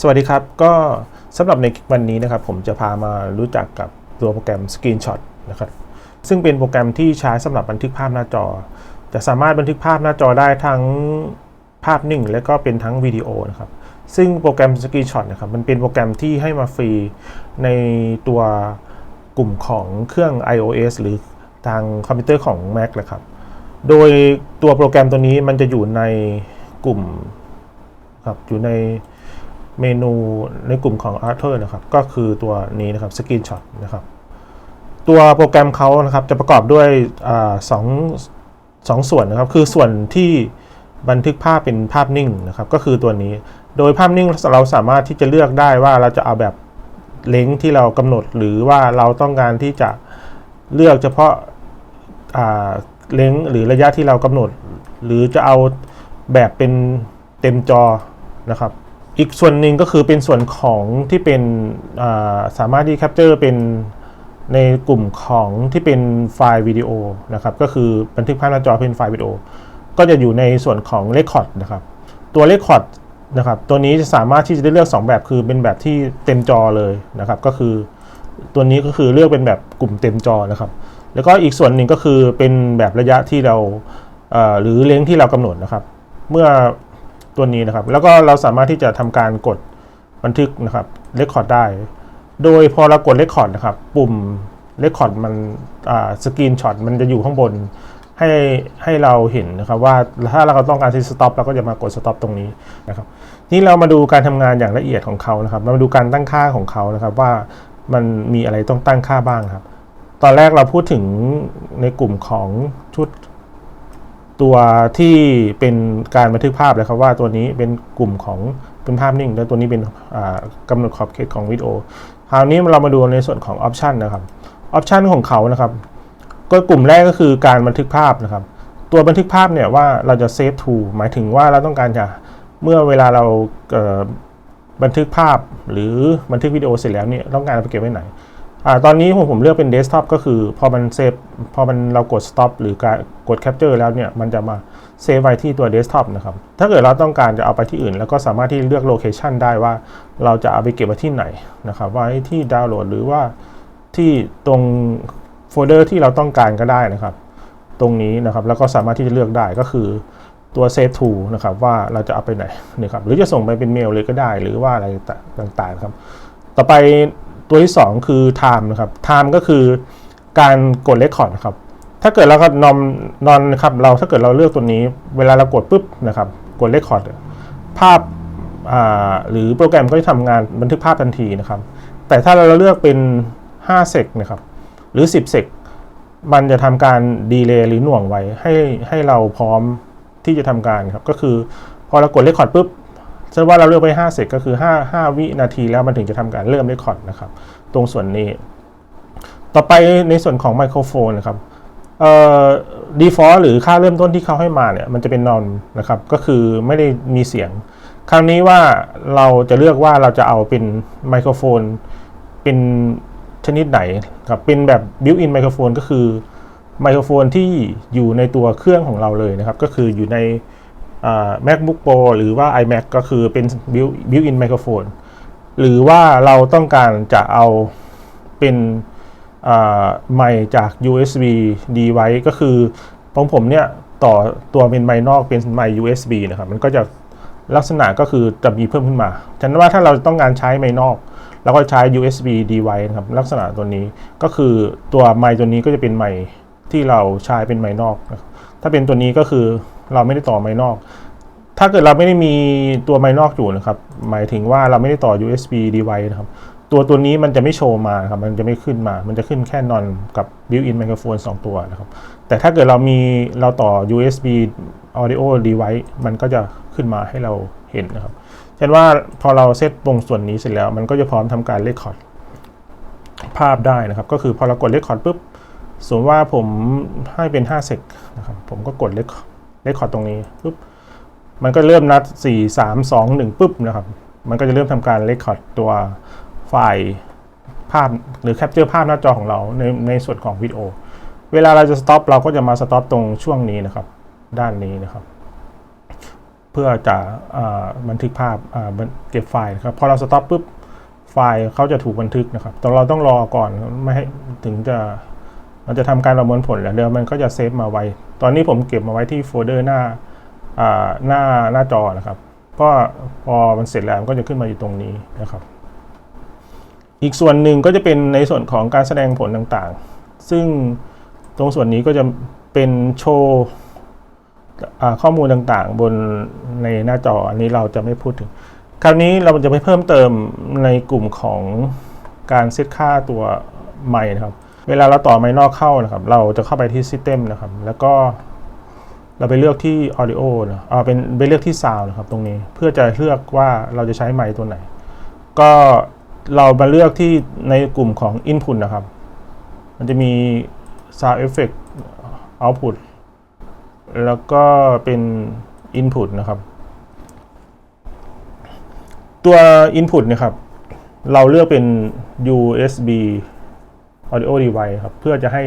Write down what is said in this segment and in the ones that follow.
สวัสดีครับ ก็สำหรับในวันนี้นะครับ ผมจะพามารู้จักกับตัวโปรแกรม Screenshot นะครับ ซึ่งเป็นโปรแกรมที่ใช้สำหรับบันทึกภาพหน้าจอ จะสามารถบันทึกภาพหน้าจอได้ทั้งภาพนิ่ง และก็เป็นทั้งวิดีโอนะครับ ซึ่งโปรแกรม Screenshot นะครับ มันเป็นโปรแกรมที่ให้มาฟรีในตัวกลุ่มของเครื่อง iOS หรือทางคอมพิวเตอร์ของ Mac เลยครับ โดยตัวโปรแกรมตัวนี้มันจะอยู่ในกลุ่มครับอยู่ใน เมนูในกลุ่มของ Arthur นะครับก็คือตัวนี้นะครับ Screenshot นะครับตัวโปรแกรมเขานะครับจะประกอบด้วยอสองสองส่วนนะครับ คือส่วนที่บันทึกภาพเป็นภาพนิ่งนะครับ ก็คือตัวนี้ โดยภาพนิ่งเราสามารถที่จะเลือกได้ว่าเราจะเอาแบบเล้งที่เรากำหนด หรือว่าเราต้องการที่จะเลือกเฉพาะาเล้งหรือระยะที่เรากำหนด หรือจะเอาแบบเป็นเต็มจอนะครับ อีกส่วนหนึ่งก็คือเป็นส่วนของที่เป็นสามารถที่แคปเจอร์เป็นในกลุ่มของที่เป็นไฟล์วิดีโอนะครับก็คือบันทึกภาพหน้าจอเป็นไฟล์วิดีโอ ก็จะอยู่ในส่วนของ Record นะครับตัว Record นะครับตัวนี้จะสามารถที่จะได้เลือก 2 แบบคือเป็นแบบที่เต็มจอเลยนะครับก็คือตัวนี้ก็คือเลือกเป็นแบบกลุ่มเต็มจอนะครับ แล้วก็อีกส่วนหนึ่งก็คือเป็นแบบระยะที่เราหรือเลงที่เรากำหนดนะครับ เมื่อ ตัวนี้นะครับ แล้วก็เราสามารถที่จะทำการกดบันทึกนะครับเรคคอร์ดได้ โดยพอเรากดเรคคอร์ดนะครับ ปุ่มเรคคอร์ดมันสกรีนช็อตมันจะอยู่ข้างบนให้ให้เราเห็นนะครับว่าถ้าเราต้องการที่สต็อปเราก็จะมากดสต็อปตรงนี้นะครับนี่เรามาดูการทำงานอย่างละเอียดของเขานะครับ เรามาดูการตั้งค่าของเขานะครับว่ามันมีอะไรต้องตั้งค่าบ้างครับ ตอนแรกเราพูดถึงในกลุ่มของชุด ตัวที่เป็นการบันทึกภาพเลยครับว่าตัวนี้เป็นกลุ่มของเป็นภาพนิ่ง และตัวนี้เป็นอ่ากำหนดขอบเขตของวิดีโอคราวนี้เรามาดูในส่วนของออปชันนะครับออปชันของเขานะครับก็กลุ่มแรกก็คือการบันทึกภาพนะครับ ตัวบันทึกภาพเนี่ยว่าเราจะเซฟทูหมายถึงว่าเราต้องการจะเมื่อเวลาเราบันทึกภาพหรือบันทึกวิดีโอเสร็จแล้วเนี่ยต้องการไปเก็บไว้ไหน อ่าตอนนี้ผมผมเลือกเป็นเดสก์ท็อปก็คือพอมันเซฟพอมันเรากด stop หรือการกด capture แล้วเนี่ย มันจะมาเซฟไว้ที่ตัวเดสก์ท็อปนะครับ ถ้าเกิดเราต้องการจะเอาไปที่อื่น แล้วก็สามารถที่เลือกโลเคชันได้ว่าเราจะเอาไปเก็บไว้ที่ไหนนะครับ ไว้ที่ดาวน์โหลดหรือว่าที่ตรงโฟลเดอร์ที่เราต้องการก็ได้นะครับ ตรงนี้นะครับแล้วก็สามารถที่จะเลือกได้ก็คือตัว save to นะครับว่าเราจะเอาไปไหนนะครับหรือจะส่งไปเป็นเมลเลยก็ได้หรือว่าอะไรต่างๆครับต่อไป ตัวที่ 2 คือ time นะครับ time ก็คือการกด record นะครับ ถ้าเกิดเราก็นอนนอนนะครับเราถ้าเกิดเราเลือกตัวนี้ เวลาเรากดปุ๊บนะครับ กด record ภาพาหรือโปรแกรมก็จะทำงานบันทึกภาพทันทีนะครับ แต่ถ้าเราเลือกเป็น5เซกนะครับ หรือ 10เซกมันจะทำการดีเลย์หรือหน่วงไว้ให้ให้เราพร้อมที่จะทำการครับ ก็คือพอเรากดเรคคอร์ดปุ๊บ เช่นว่าเราเลือกไป5เสร็จก็คือ 5 5 วินาทีแล้วมันถึงจะทำการเริ่มเรคคอร์ดนะครับ ตรงส่วนนี้ ต่อไปในส่วนของไมโครโฟนนะครับเอ่อ default หรือค่าเริ่มต้นที่เขาให้มาเนี่ยมันจะเป็นนอนนะครับ ก็คือไม่ได้มีเสียง คราวนี้ว่าเราจะเลือกว่าเราจะเอาเป็นไมโครโฟน เป็นชนิดไหนครับเป็นแบบ built-in ไมโครโฟนก็คือไมโครโฟนที่อยู่ในตัวเครื่องของเราเลยนะครับ ก็คืออยู่ใน MacBook Pro หรือว่า iMac ก็คือเป็น built- built-in ไมโครโฟนหรือว่าเราต้องการจะเอาเป็นไมค์จาก USB D ไว้ก็คือของผมเนี่ยต่อตัวเป็นไมค์นอกเป็นไมค์ USB นะครับ มันก็จะลักษณะก็คือจะมีเพิ่มขึ้นมาฉะนั้นว่าถ้าเราต้องการใช้ไมค์นอกแล้วก็ใช้ USB device นะครับ ลักษณะตัวนี้ก็คือตัวไมค์ตัวนี้ก็จะเป็นไมค์ที่เราใช้เป็นไมค์นอกนถ้าเป็นตัวนี้ก็คือเราไม่ได้ต่อไมค์นอก ถ้าเกิดเราไม่ได้มีตัวไมค์นอกอยู่นะครับ หมายถึงว่าเราไม่ได้ต่อ USB device นะครับ ตัวตัวนี้มันจะไม่โชว์มาครับ มันจะไม่ขึ้นมา มันจะขึ้นแค่นอนกับ built-in microphone 2 ตัวนะครับ แต่ถ้าเกิดเรามีเราต่อ USB audio device มันก็จะขึ้นมาให้เราเห็นนะครับเช่นว่าพอเราเซตตรงส่วนนี้เสร็จแล้ว มันก็จะพร้อมทำการเลคคอร์ดภาพได้นะครับ ก็คือพอเรากดเลคคอร์ดปุ๊บสมมติว่าผมให้เป็น5เซกนะครับ ผมก็กดเลค เลคคอร์ดตรงนี้ปุ๊บมันก็เริ่มนัด 4 3 2 1ปุ๊บนะครับ มันก็จะเริ่มทำการเลคคอร์ดตัวไฟล์ภาพหรือแคปเจอร์ภาพหน้าจอของเราในในส่วนของวิดีโอ เวลาเราจะสต็อปเราก็จะมาสต็อปตรงช่วงนี้นะครับ ด้านนี้นะครับ เพื่อจะอบันทึกภาพเก็บไฟล์นะครับ พอเราสต็อปปุ๊บไฟล์เขาจะถูกบันทึกนะครับแต่เราต้องรอก่อนไม่ให้ถึงจะ มันจะทำการประมวลผลแล้วเดี๋ยวมันก็จะเซฟมาไว้ ตอนนี้ผมเก็บมาไว้ที่โฟลเดอร์หน้าหน้าหน้าจอนะครับเพราะพอมันเสร็จแล้วมันก็จะขึ้นมาอยู่ตรงนี้นะครับ อีกส่วนหนึ่งก็จะเป็นในส่วนของการแสดงผลต่างๆ ซึ่งตรงส่วนนี้ก็จะเป็นโชว์ข้อมูลต่างๆ บนในหน้าจออันนี้เราจะไม่พูดถึง คราวนี้เราจะไปเพิ่มเติมในกลุ่มของการเซตค่าตัวไมค์นะครับ เวลาเราต่อไมค์นอกเข้านะครับ เราจะเข้าไปที่ System นะครับ แล้วก็เราไปเลือกที่ Audio นะเอาเป็นไปเลือกที่ Sound นะครับตรงนี้ เพื่อจะเลือกว่าเราจะใช้ไมค์ตัวไหน ก็เรามาเลือกที่ในกลุ่มของ Input นะครับ มันจะมี Sound Effect Output แล้วก็เป็น Input นะครับ ตัว Input เนะครับ เราเลือกเป็น USB Audio Device ครับเพื่อจะให้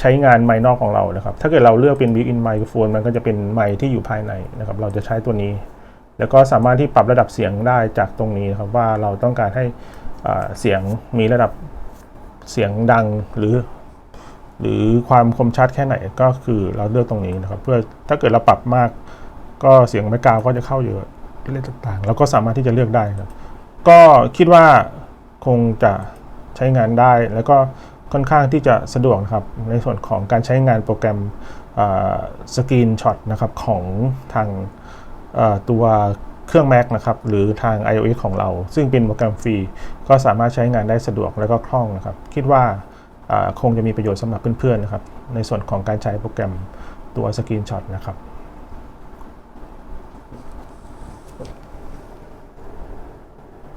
ใช้งานไมค์นอกของเรานะครับ ถ้าเกิดเราเลือกเป็น Built-in Microphone มันก็จะเป็นไมค์ที่อยู่ภายในนะครับ เราจะใช้ตัวนี้ แล้วก็สามารถที่ปรับระดับเสียงได้จากตรงนี้นะครับ ว่าเราต้องการให้เสียงมีระดับเสียงดังหรือ หรือความคมชัดแค่ไหนก็คือเราเลือกตรงนี้นะครับ เพื่อถ้าเกิดเราปรับมาก ก็เสียงไม่กาวก็จะเข้าเยอะเรื่องต่างๆ แล้วก็สามารถที่จะเลือกได้ครับ ก็คิดว่าคงจะ ใช้งานได้ แล้วก็ค่อนข้างที่จะสะดวกนะครับ ในส่วนของการใช้งานโปรแกรมสกรีนช็อตนะครับของทางตัวเครื่อง Mac นะครับหรือทาง iOS ของเรา ซึ่งเป็นโปรแกรมฟรี ก็สามารถใช้งานได้สะดวกและก็คล่องนะครับ คิดว่าอ่าคงจะมีประโยชน์สำหรับเพื่อนๆนะครับในส่วนของการใช้โปรแกรมตัวสกรีนช็อตนะครับ